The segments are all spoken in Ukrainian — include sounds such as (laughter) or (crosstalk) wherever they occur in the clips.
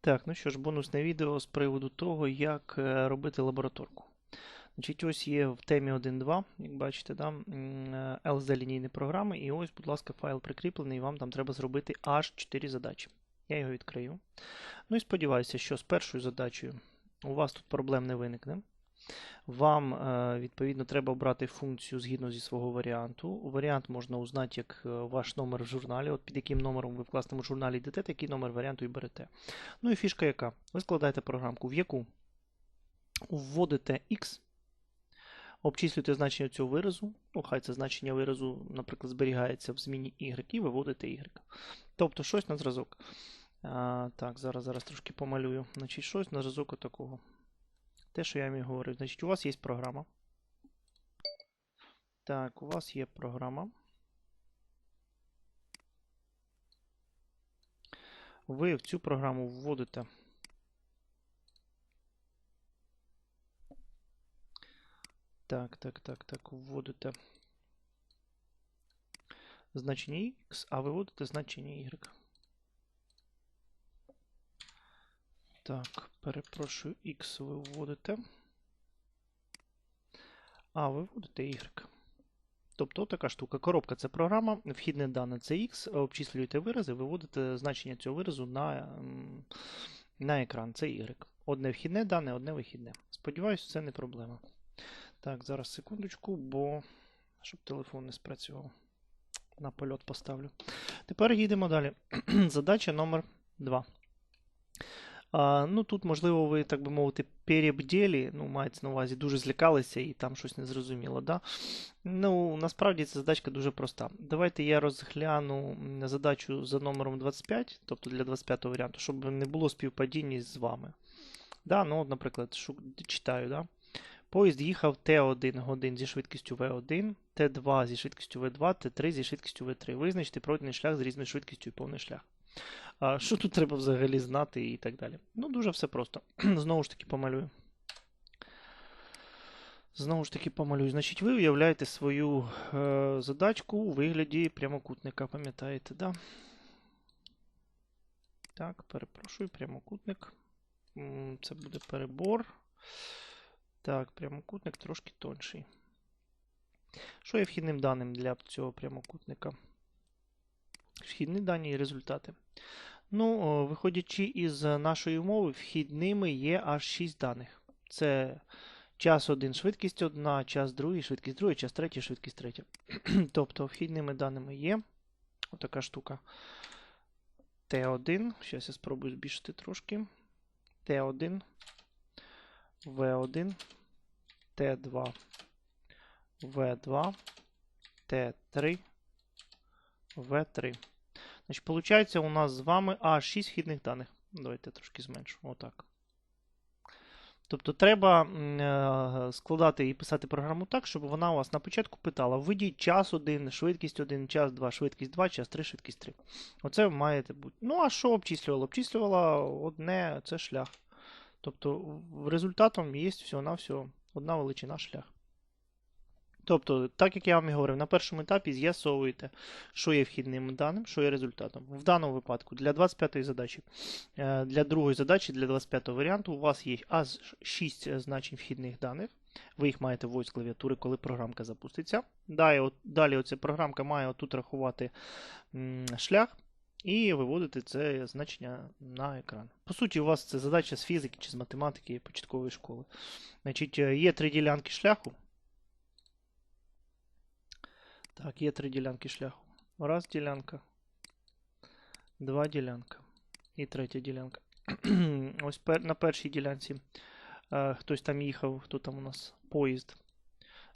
Так, ну що ж, бонусне відео з приводу того, як е, робити лабораторку. Значить, ось є в темі 1.2, як бачите, да, LZ лінійні програми, і ось, будь ласка, файл прикріплений, і вам там треба зробити аж 4 задачі. Я його відкрию. Ну і сподіваюся, що з першою задачею у вас тут проблем не виникне. Вам, е, відповідно, треба обрати функцію згідно зі свого варіанту. Варіант можна узнати як е, ваш номер в журналі. От під яким номером ви в класному журналі йдете, такий номер варіанту і берете. Ну і фішка яка? Ви складаєте програмку, в яку вводите X, обчислюєте значення цього виразу. Ну, хай це значення виразу, наприклад, зберігається в зміні Y, і виводите Y. Тобто щось на зразок. А, Так, зараз зараз трошки помалюю. Значить, щось на зразок отакого. Те, що я і говорив. Значить, у вас є програма. Так, у вас є програма. Ви в цю програму вводите. Так, так, так, так, вводите значення X, а виводите значення Y. Так, перепрошую, X ви вводите. А, ви вводите Y. Тобто така штука. Коробка це програма, вхідне дане це X, обчислюєте вирази, виводите значення цього виразу на на екран. Це Y. Одне вхідне дане, одне вихідне. Сподіваюся, це не проблема. Так, зараз секундочку, бо щоб телефон не спрацював. На польот поставлю. Тепер їдемо далі. (clears throat) Задача номер 2. А, Ну Тут, можливо, ви, так би мовити, перебдєлі, ну, мається на увазі, дуже злякалися і там щось не зрозуміло. Да? Ну, Насправді ця задачка дуже проста. Давайте я розгляну задачу за номером 25, тобто для 25 варіанту, щоб не було співпадіння з вами. Да? Ну, Наприклад, шук, читаю. Да? Поїзд їхав Т1 годин зі швидкістю В1, Т2 зі швидкістю В2, Т3 зі швидкістю В3. Визначте пройдений шлях з різною швидкістю і повний шлях. Що тут треба взагалі знати і так далі? Ну, дуже все просто. (clears throat) Знову ж таки, помалюю. Знову ж таки, помалюю. Значить, ви уявляєте свою е, задачку у вигляді прямокутника, пам'ятаєте, да? Так, перепрошую, прямокутник. Це буде перебор. Так, прямокутник трошки тонший. Що є вхідним даним для цього прямокутника? Вхідні дані і результати. Ну, виходячи із нашої умови, вхідними є аж 6 даних. Це час 1, швидкість 1, час 2, швидкість 2, час 3, швидкість 3. (clears throat) тобто вхідними даними є отака штука. Т1. Зараз я спробую збільшити трошки. Т1, В1, Т2, В2, Т3, В3. Значить, Получається, у нас з вами аж 6 вхідних даних. Давайте трошки зменшу. Отак. Тобто треба е, складати і писати програму так, щоб вона у вас на початку питала: введіть час 1, швидкість 1, час 2, швидкість 2, час 3, швидкість 3. Оце маєте бути. Ну, а що обчислювало? Обчислювала одне це шлях. Тобто, результатом є всього-навсього одна величина шлях. Тобто, так як я вам і говорив, на першому етапі з'ясовуєте, що є вхідним даним, що є результатом. В даному випадку для 25-ї задачі, е, для другої задачі, для 25-го варіанту, у вас є аж 6 значень вхідних даних. Ви їх маєте вводити з клавіатури, коли програмка запуститься. Далі, от, далі оця програмка має отут рахувати шлях і виводити це значення на екран. По суті, у вас це задача з фізики чи з математики початкової школи. Значить, е, Є три ділянки шляху. Так, є три ділянки шляху. Раз ділянка, два ділянка і третя ділянка. (clears throat) Ось пер, на першій ділянці е, хтось там їхав, хто там у нас поїзд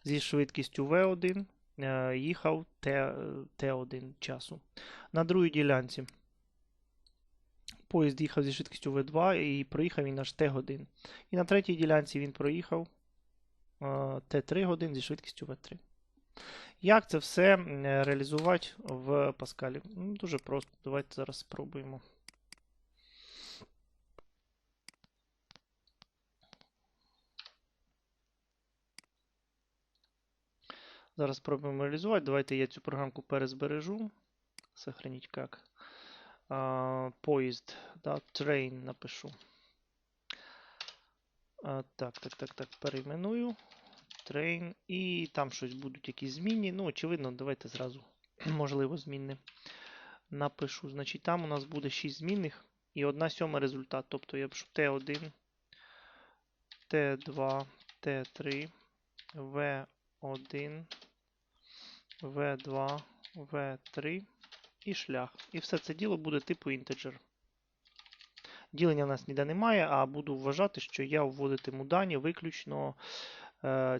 зі швидкістю V1 е, їхав Т1 часу. На другій ділянці поїзд їхав зі швидкістю V2 і проїхав він аж Т1. І на третій ділянці він проїхав е, Т3 годин зі швидкістю V3. Як це все реалізувати в Паскалі? Ну, Дуже просто. Давайте зараз спробуємо. Зараз спробуємо реалізувати. Давайте я цю програмку перезбережу. Сохраніть як. поїзд, да, train напишу. Так, так, так, так, перейменую. Train. І там щось будуть якісь змінні. Ну, очевидно, давайте зразу, (clears throat) можливо, змінне напишу. Значить, там у нас буде 6 змінних і 1 сьома результат. Тобто я пишу T1, T2, T3, V1, V2, V3 і шлях. І все це діло буде типу інтеджер. Ділення в нас ніде немає, а буду вважати, що я вводитиму дані виключно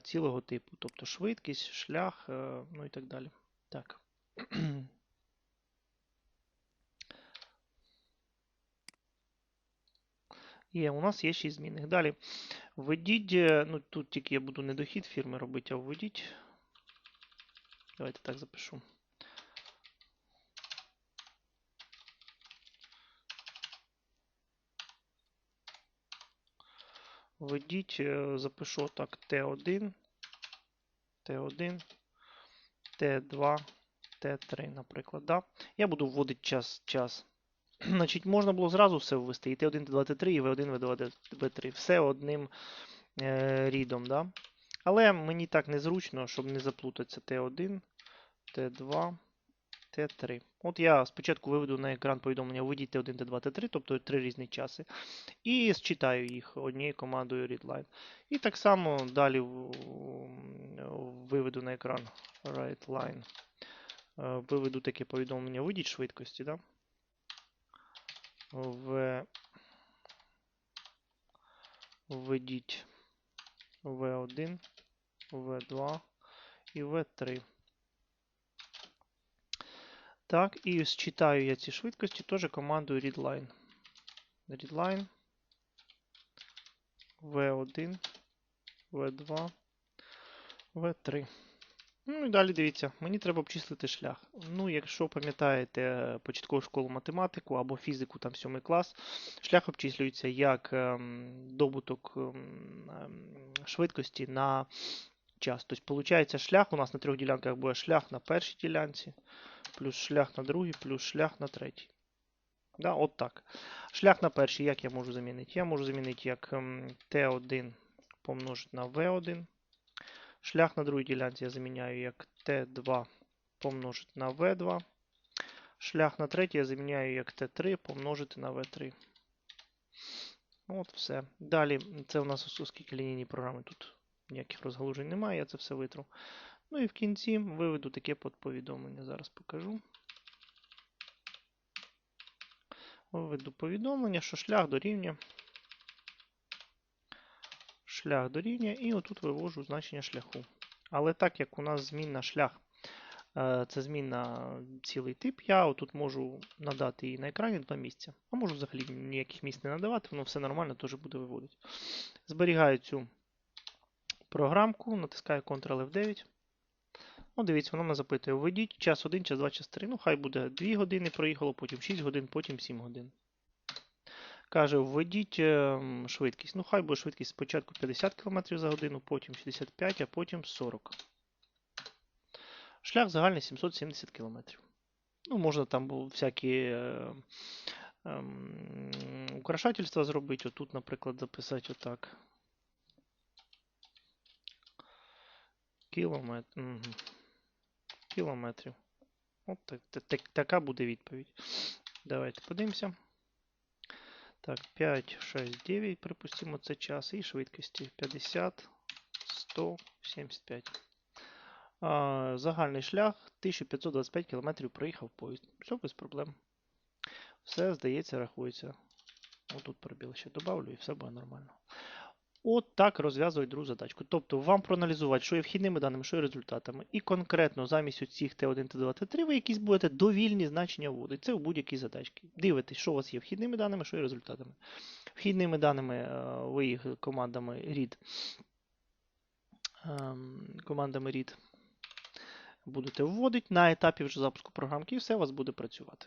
цілого типу. Тобто швидкість, шлях, е, ну і так далі. Так. (clears throat) Є, у нас є 6 змінних. Далі. Введіть, е, ну тут тільки я буду не дохід фірми робити, а введіть. Давайте так запишу. Введіть, е, запишу так Т1, Т1, Т2, Т3, наприклад. Да? Я буду вводити час. час. (clears throat) Значить, можна було зразу все ввести. І Т1, Т2, Т3, і В1, В2, В3. Все одним е, рідом. Да? Але мені так незручно, щоб не заплутатися Т1, Т2, Т3. От я спочатку виведу на екран повідомлення введіть Т1, Т2, Т3, тобто три різні часи. І зчитаю їх однією командою readline. І так само далі виведу на екран writeLine. Е, Виведу таке повідомлення введіть швидкості. Да? В... Введіть V1, V2 і V3. Так, і считаю я ці швидкості теж командою readline. Readline V1, V2, V3. Ну і далі дивіться, мені треба обчислити шлях. Ну, якщо пам'ятаєте початкову школу математику або фізику, там 7 клас, шлях обчислюється як ем, добуток ем, ем, швидкості на час. Тобто, виходить, шлях у нас на трьох ділянках буде шлях на першій ділянці, плюс шлях на другій, плюс шлях на третій. Да, от так. Шлях на перший, як я можу замінити? Я можу замінити як ем, Т1 помножити на В1. Шлях на другій ділянці я заміняю як Т2 помножити на В2. Шлях на третій я заміняю як Т3 помножити на В3. От все. Далі, це у нас оскільки лінійні програми тут ніяких розгалужень немає, я це все витру. Ну і в кінці виведу таке повідомлення. Зараз покажу. Виведу повідомлення, що шлях дорівнює. Шлях дорівнює, і отут вивожу значення шляху. Але так як у нас змінна шлях, е, це змінна цілий тип, я отут можу надати її на екрані два місця. А можу взагалі ніяких місць не надавати, воно все нормально теж буде виводити. Зберігаю цю програмку, натискаю Ctrl F9. Ну, дивіться, воно мене запитує: введіть час 1, час 2, час 3. Ну, хай буде 2 години проїхало, потім 6 годин, потім 7 годин. Каже, введіть ем, швидкість. Ну, хай буде швидкість спочатку 50 км за годину, потім 65, а потім 40. Шлях загальний 770 км. Ну, можна там всякі е, е, украшательства зробити. Отут, наприклад, записати отак. Кілометр. Угу. Кілометрів. От так, так, така буде відповідь. Давайте подивимося. Так, 5, 6, 9, припустимо, це час. І швидкості 50, 100, 75. А, Загальний шлях 1525 км проїхав поїзд. Все без проблем. Все, здається, рахується. Отут пробіл ще добавлю і все буде нормально. От так розв'язують другу задачку. Тобто вам проаналізувати, що є вхідними даними, що є результатами. І конкретно замість цих Т1, Т2, Т3 ви якісь будете довільні значення вводити. Це в будь-якій задачці. Дивитесь, що у вас є вхідними даними, що є результатами. Вхідними даними е, ви їх командами read, ем, командами read будете вводити на етапі вже запуску програмки, і все у вас буде працювати.